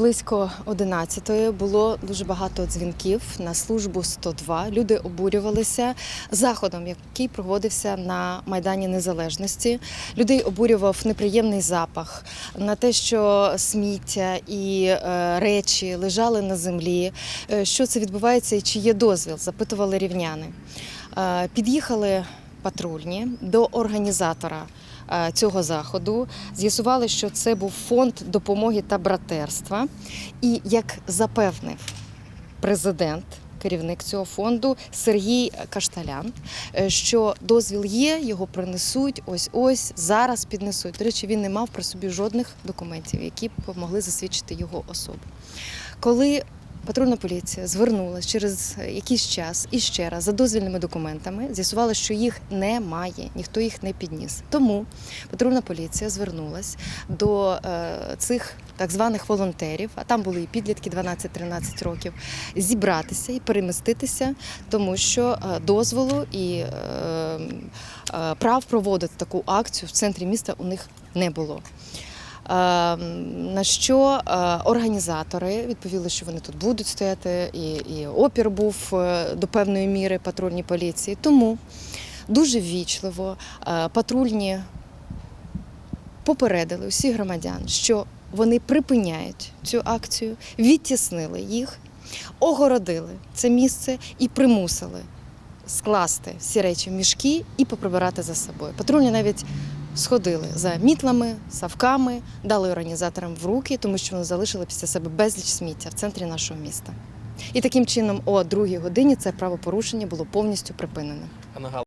близько 11-ї було дуже багато дзвінків на службу 102. Люди обурювалися заходом, який проводився на Майдані Незалежності. Людей обурював неприємний запах на те, що сміття і е, речі лежали на землі. Е, Що це відбувається і чи є дозвіл? Запитували рівняни. Е, Під'їхали патрульні до організатора цього заходу. З'ясували, що це був фонд допомоги та братерства. І як запевнив президент, керівник цього фонду Сергій Кашталян, е, що дозвіл є, його принесуть ось ось зараз піднесуть. До речі, він не мав при собі жодних документів, які б могли засвідчити його особу. Коли Патрульна поліція звернулася через якийсь час і ще раз за дозвільними документами. З'ясувала, що їх немає, ніхто їх не підніс. Тому патрульна поліція звернулась до е, цих так званих волонтерів, а там були і підлітки 12-13 років, зібратися і переміститися, тому що е, дозволу і е, прав проводити таку акцію в центрі міста у них не було. Е, На що е, організатори відповіли, що вони тут будуть стояти, і, і опір був е, до певної міри патрульній поліції. Тому дуже ввічливо патрульні попередили усіх громадян, що вони припиняють цю акцію, відтіснили їх, огородили це місце і примусили скласти всі речі в мішки і поприбирати за собою. Патрульні навіть сходили за мітлами, савками, дали організаторам в руки, тому що вони залишили після себе безліч сміття в центрі нашого міста. І таким чином, о другій годині це правопорушення було повністю припинене.